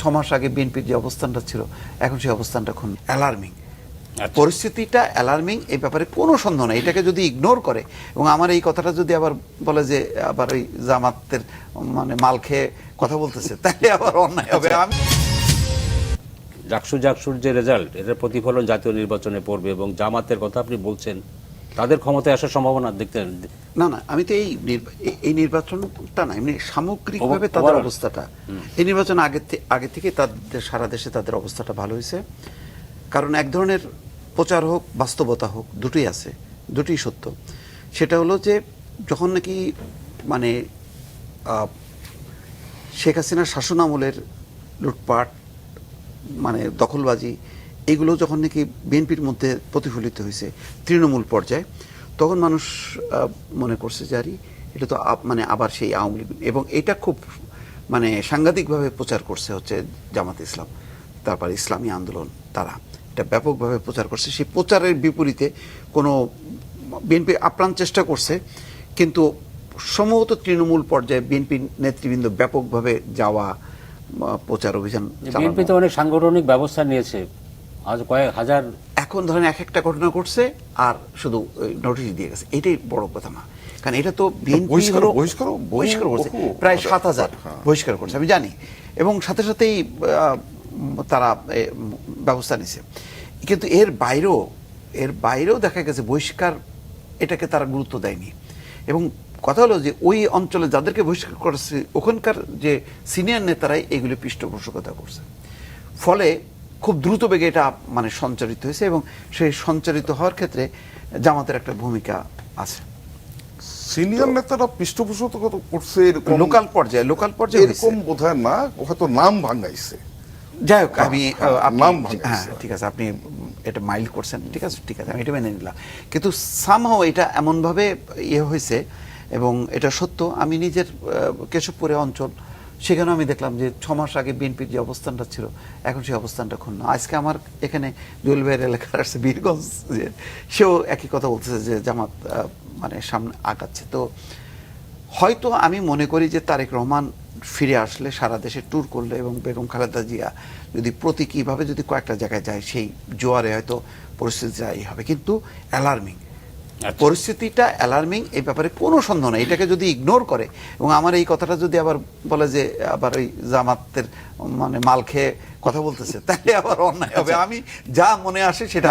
ছ মাস আগে বিএনপির যে অবস্থানটা ছিল এখন সেই অবস্থানটা খুব অ্যালার্মিং আচ্ছা। পরিস্থিতিটা অ্যালার্মিং এই ব্যাপারে কোনো সন্দেহ নেই। এটাকে যদি ইগনোর করে এবং আমার এই কথাটা যদি আবার বলে যে আবার ওই জামাতের মানে মাল খেয়ে কথা বলতেছে তাহলে আবার অন্যায় হবে। আমি জাকসু জাকসুর যে রেজাল্ট এটার প্রতিফলন জাতীয় নির্বাচনে পড়বে এবং জামাতের কথা আপনি বলছেন তাদের ক্ষমতায় আসার সম্ভাবনা দেখতে না না আমি তো এই এই- নির্বাচনটা না এমনি সামগ্রিকভাবে তাদের অবস্থাটা। এই নির্বাচন আগে আগে থেকে তাদের সারা দেশে তাদের অবস্থাটা ভালো হয়েছে। কারণ এক ধরনের প্রচার হোক বাস্তবতা হোক দুটোই আছে দুটোই সত্য। সেটা হলো যে যখন নাকি মানে শেখ হাসিনার শাসন আমলের লুটপাট মানে দখলবাজি এগুলো যখন নাকি বিএনপির মধ্যে প্রতিফলিত হয়েছে তৃণমূল পর্যায়ে তখন মানুষ মনে করছে যে আরে এটা তো মানে আবার সেই আওয়ামী লীগ। এবং এটা খুব মানে সাংঘাতিকভাবে প্রচার করছে হচ্ছে জামাত ইসলাম। তারপর ইসলামী আন্দোলন তারা এটা ব্যাপকভাবে প্রচার করছে। সেই প্রচারের বিপরীতে কোনো বিএনপি আপ্রাণ চেষ্টা করছে কিন্তু সম্ভবত তৃণমূল পর্যায়ে বিএনপি নেতৃবৃন্দ ব্যাপকভাবে যাওয়া প্রচার অভিযান বিএনপি তো অনেক সাংগঠনিক ব্যবস্থা নিয়েছে। আজ কয়েক হাজার এখন ধরেন এক একটা ঘটনা ঘটছে আর শুধু নোটিশ দিয়ে গেছে। এটাই বড় কথা না কারণ এটা তো বহিষ্কার- বহিষ্কার করছে। প্রায় সাত হাজার হ্যাঁ। বহিষ্কার করছে আমি জানি। এবং সাথে সাথেই তারা ব্যবস্থা নিছে। কিন্তু এর বাইরেও এর বাইরেও দেখা গেছে বহিষ্কার এটাকে তারা গুরুত্ব দেয়নি। এবং কথা হলো যে ওই অঞ্চলে যাদেরকে বহিষ্কার করেছে ওখানকার যে সিনিয়র নেতারাই এগুলি পৃষ্ঠপোষকতা করছে। ফলে খুব দ্রুত বেগে এটা মানে সঞ্চারিত হয়েছে এবং সেই সঞ্চারিত হওয়ার ক্ষেত্রে জামাতের একটা ভূমিকা আছে। সিনিয়র নেতারা পৃষ্ঠপোষকতা করছে লোকাল পর্যায়ে লোকাল পর্যায়ে এরকম। বোধহয় না হয়তো নাম ভাঙাইছে। যাই হোক আমি নাম হ্যাঁ ঠিক আছে আপনি এটা মাইল্ড করছেন ঠিক আছে ঠিক আছে আমি এটা মেনে নিলাম। কিন্তু সামহাও এটা এমনভাবে ইয়ে হয়েছে এবং এটা সত্য আমি নিজের কেশবপুরে অঞ্চল সেখানেও আমি দেখলাম যে ছ মাস আগে বিএনপির যে অবস্থানটা ছিল, এখন সেই অবস্থানটা ক্ষুণ্ণ আজকে আমার এখানে জুয়েল ভাইয়ের এলাকার আসছে বীরগঞ্জ সেও একই কথা বলতেছে যে জামাত মানে সামনে আগাচ্ছে তো হয়তো আমি মনে করি যে তারেক রহমান ফিরে আসলে সারা দেশে ট্যুর করলে এবং বেগম খালেদা জিয়া যদি প্রতীকীভাবে যদি কয়েকটা জায়গায় যায়, সেই জোয়ারে হয়তো পরিস্থিতিটা এই হবে কিন্তু অ্যালার্মিং। পরিস্থিতিটা অ্যালার্মিং এই ব্যাপারে কোনো সন্দেহ নেই। এটাকে যদি ইগনোর করে এবং আমার এই কথাটা যদি আবার বলে যে আবার ওই জামাতের মানে মাল খেয়ে কথা বলতেছে তাহলে আবার অন্যায় হবে। আমি যা মনে আসে সেটা